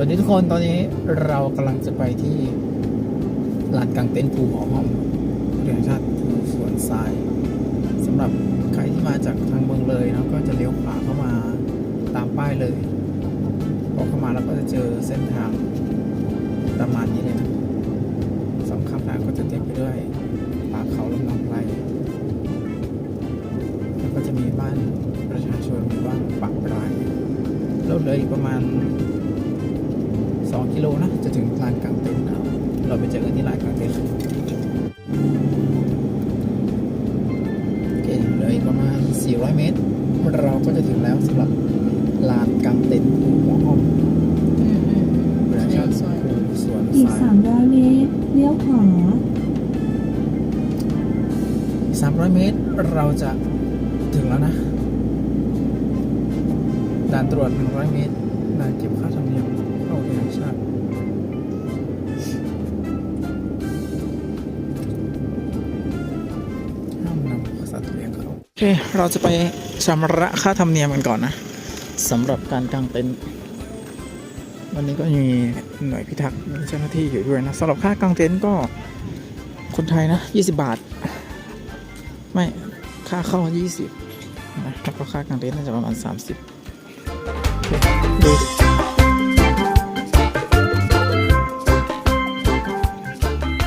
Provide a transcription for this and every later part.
วัสดีทุกคนตอนนี้เรากำลังจะไปที่ลานกลางเต็นท์ภูหอห้อมเรียนชาติภูสวนทรายสำหรับใครที่มาจากทางเมืองเลยนะก็จะเลี้ยวขวาเข้ามาตามป้ายเลยพอเข้ามาแล้วก็จะเจอเส้นทางประมาณนี้เลยนะสองข้างทางก็จะเต็มไปด้วยป่าเขาลำนองไพรแล้วก็จะมีบ้านประชาชนมีบ้านปักปลายเราเหลืออีกประมาณ กิโลนะจะถึงลานกลางเต็นท์นะเราไปเจอกันที่ลานกลางเต็นท์เลยโอเคเหลืออีกประมาณ 400 เมตร เราก็จะถึงแล้วสำหรับลานกลางเต็นท์ภูหัวห้อมประชาชนภูสวนอีก สาย300 เมตร เลี้ยวขวา300 เมตร เราจะถึงแล้วนะด่านตรวจ 100 เมตรด่านเก็บค่าธรรมเนียม อเคเราจะไปชำระค่าธรรมเนียมกันก่อนนะสำหรับการกางเต็นท์วันนี้ก็มีหน่วยพิทักษ์มีเจ้าหน้าที่อยู่ด้วยนะสำหรับค่ากางเต็นท์ก็คนไทยนะ 20 บาท ไม่ค่าเข้า 20นะแล้วก็ค่ากางเต็นท์น่าจะประมาณ 30ดู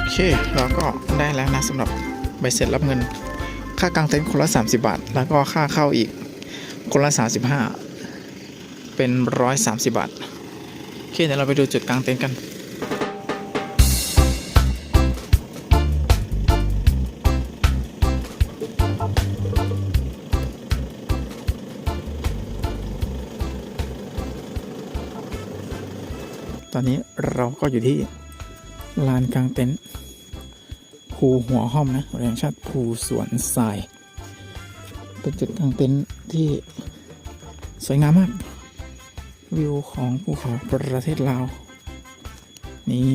โอเคเราก็ได้แล้วนะสำหรับใบเสร็จรับเงิน ค่ากางเต็นท์คนละ 30 บาท แล้วก็ค่าเข้าอีกคนละ 35 เป็น 130 บาท โอเคเดี๋ยวเราไปดูจุดกางเต็นท์กันตอนนี้เราก็อยู่ที่ลานกลางเต็นท์ ภูหัวห้อมนะเรียนชาติภูสวนทราย เป็นจุดกลางเต็นท์ที่สวยงามมาก วิวของภูเขาประเทศลาว นี่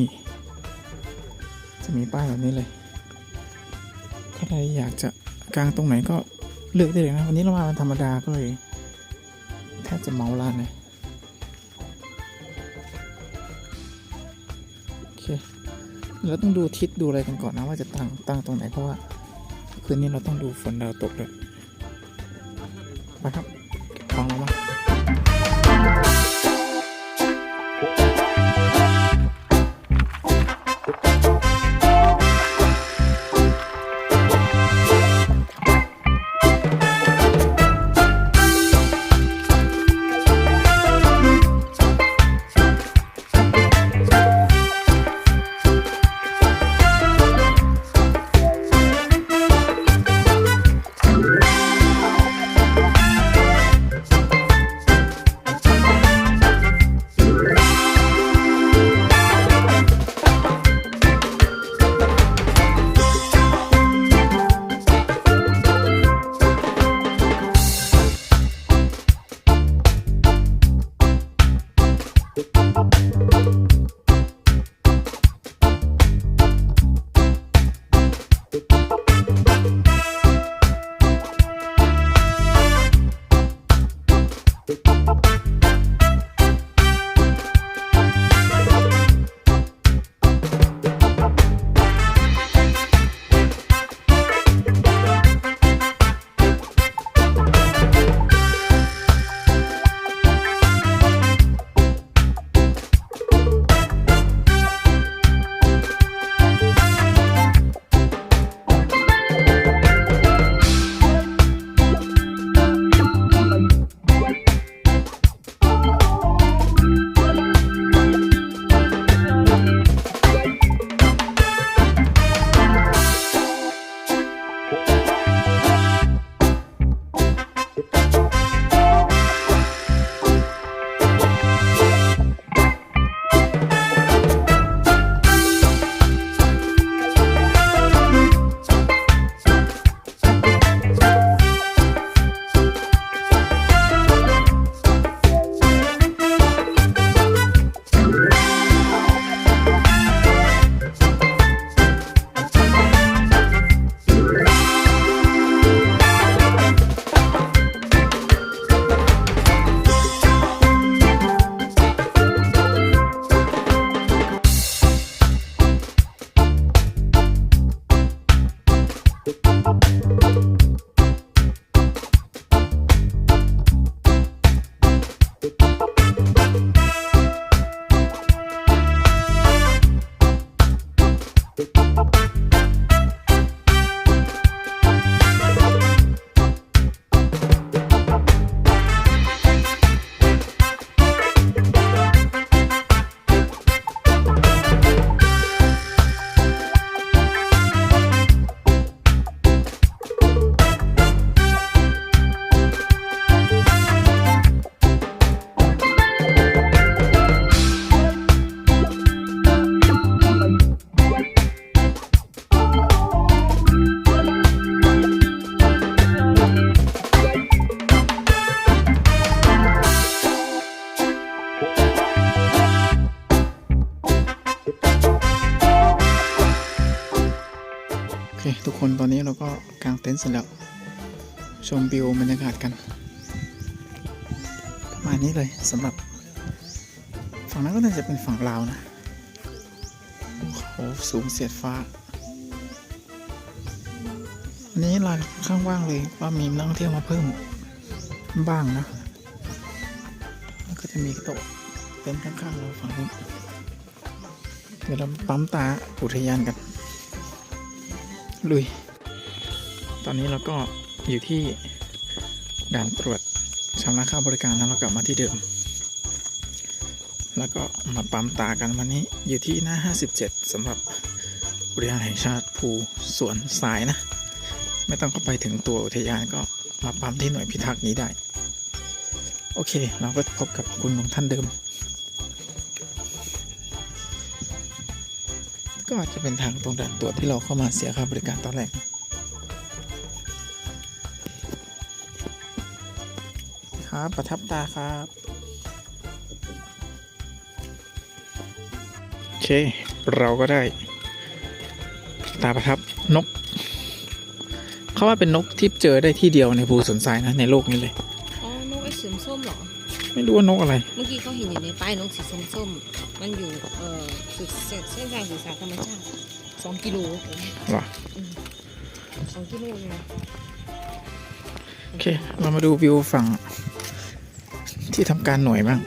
จะมีป้ายแบบนี้เลยถ้าใครอยากจะกางตรงไหนก็เลือกได้เลยนะ วันนี้เรามาวันธรรมดาก็เลยแทบจะเมาลานเลยโอเค เราต้องดูทิศดูอะไรกันก่อนนะว่าจะตั้งตั้งตรงไหนเพราะว่าคืนนี้เราต้องดูฝนดาวตกเลยไปครับฟังเรามา เราก็กางเต็นท์เสร็จแล้ว ชมวิวบรรยากาศกัน ประมาณนี้เลยสำหรับ ฝั่งนั้นก็น่าจะเป็นฝั่งลาวนะภูเขาสูงเสียดฟ้าอันนี้ลานข้างว่างเลยว่ามีนักท่องเที่ยวมาเพิ่มบ้างนะแล้วก็จะมีโต๊ะเต็นท์ข้างๆเราฝั่งนู้นเดี๋ยวเราปั๊มตาอุทยานกัน ลุย ตอนนี้เราก็อยู่ที่ด่านตรวจชำระค่าบริการแล้วเรากลับมาที่เดิม แล้วก็มาปั๊มตากันวันนี้อยู่ที่หน้า 57สำหรับอุทยานแห่งชาติภูสวนสายนะ ไม่ต้องเข้าไปถึงตัวอุทยานก็มาปั๊มที่หน่วยพิทักษ์นี้ได้ โอเค เราก็พบกับคุณลุงท่านเดิม ก็อาจจะเป็นทางตรงด่านตรวจที่เราเข้ามาเสียค่าบริการตอนแรก ครับ ประทับตาครับ โอเค เราก็ได้ ตาประทับนก เขาว่าเป็นนกที่เจอได้ที่เดียวในภูสวนทรายนะ ในโลกนี้เลย อ๋อ นกไอ้สีส้มๆเหรอ ไม่รู้ว่านกอะไร เมื่อกี้เขาเห็นอยู่ในป้ายนกสีส้มๆมันอยู่ เอ่อสุดเส้นเส้นทางสื่อสารธรรมชาติสองกิโลหรอสองกิโลเลยนะโอเค เรามาดูวิวฝั่ง ที่ทำการหน่วยบ้าง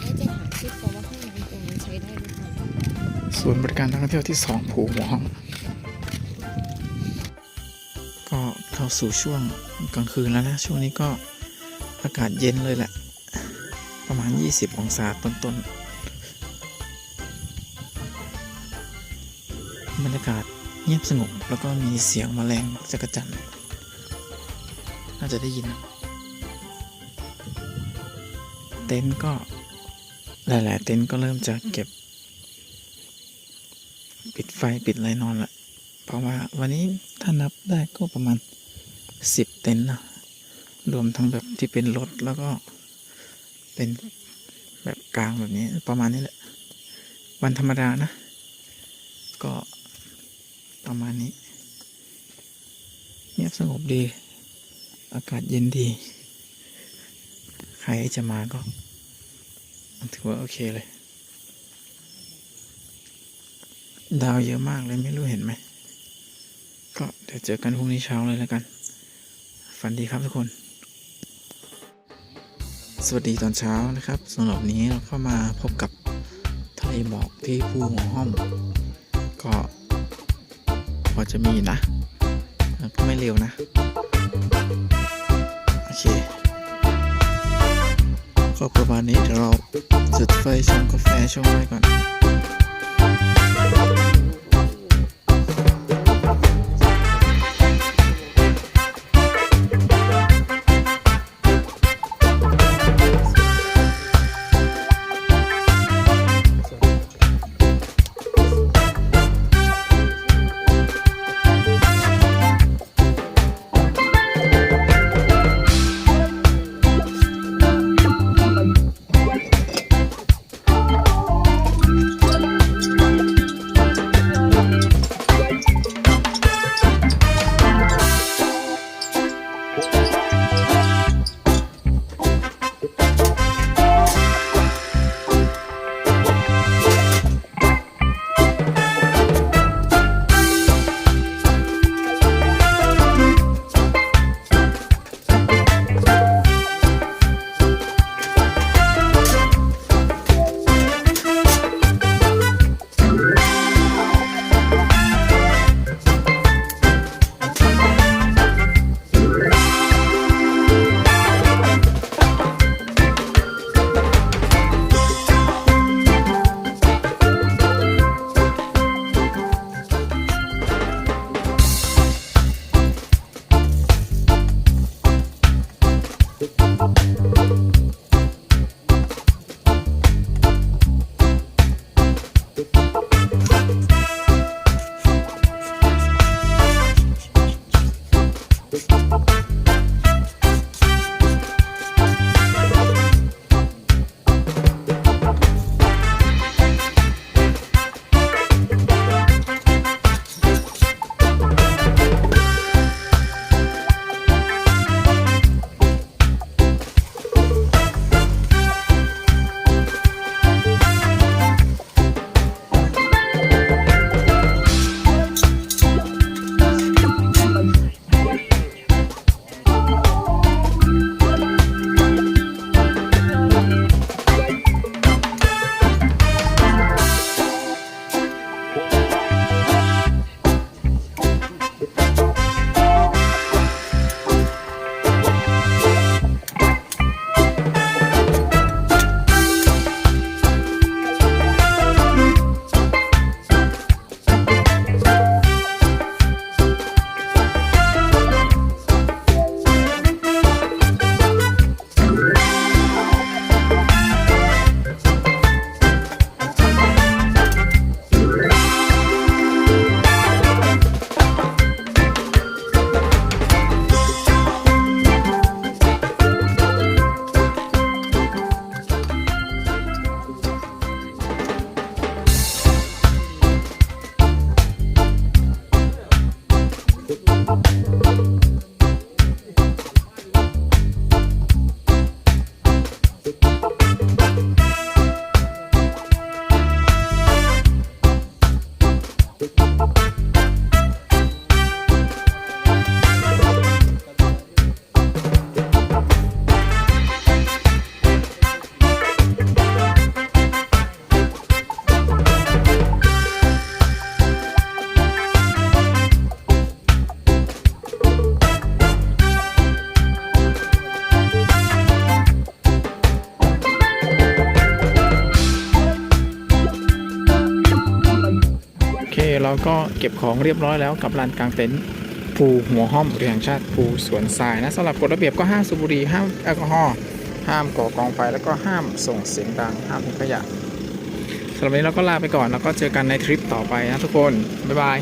ให้จะหาคลิปเพราะว่าข้างในตรงนั้นใช้ได้หรือเปล่าศูนย์บริการนักท่องเที่ยวที่สองภูหัวห้อง ก็เข้าสู่ช่วงกลางคืนแล้วนะ ช่วงนี้ก็อากาศเย็นเลยแหละ ประมาณ 20 องศาต้นๆ บรรยากาศเงียบสงบแล้วก็มีเสียงแมลงจักรจันทร์น่าจะได้ยินนะ ต็นท์ก็หลาย ๆ เต็นท์ก็เริ่มจะเก็บ ปิดไฟปิดไรนอนละเพราะว่าวันนี้ถ้านับได้ก็ประมาณสิบเต็นท์นะรวมทั้งแบบที่เป็นรถแล้วก็เป็นแบบกลางแบบนี้ประมาณนี้แหละ วันธรรมดานะ ก็ประมาณนี้เงียบสงบดี อากาศเย็นดี ใครจะมาก็ถือว่าโอเคเลย ดาวเยอะมากเลยไม่รู้เห็นไหม ก็เดี๋ยวเจอกันพรุ่งนี้เช้าเลยแล้วกัน ฝันดีครับทุกคน สวัสดีตอนเช้านะครับสำหรับนนี้เราก็มาพบกับทะเลหมอกที่ภูหัวห้อม ก็พอจะมีนะ ก็ไม่เร็วนะ โอเค ก็ประมาณนี้เดี๋ยวเราจุดไฟชงกาแฟชงไว้ก่อน เก็บของเรียบร้อยแล้วกับลานกลางเต็นท์ภูหัวห้อมอุทยานแห่งชาติภูสวนทรายนะสำหรับกฎระเบียบก็ห้ามสูบบุหรี่ห้ามแอลกอฮอล์ห้ามก่อกองไฟแล้วก็ห้ามส่งเสียงดังห้ามทิ้งขยะสำหรับนี้เราก็ลาไปก่อนแล้วก็เจอกันในทริปต่อไปนะทุกคนบ๊ายบาย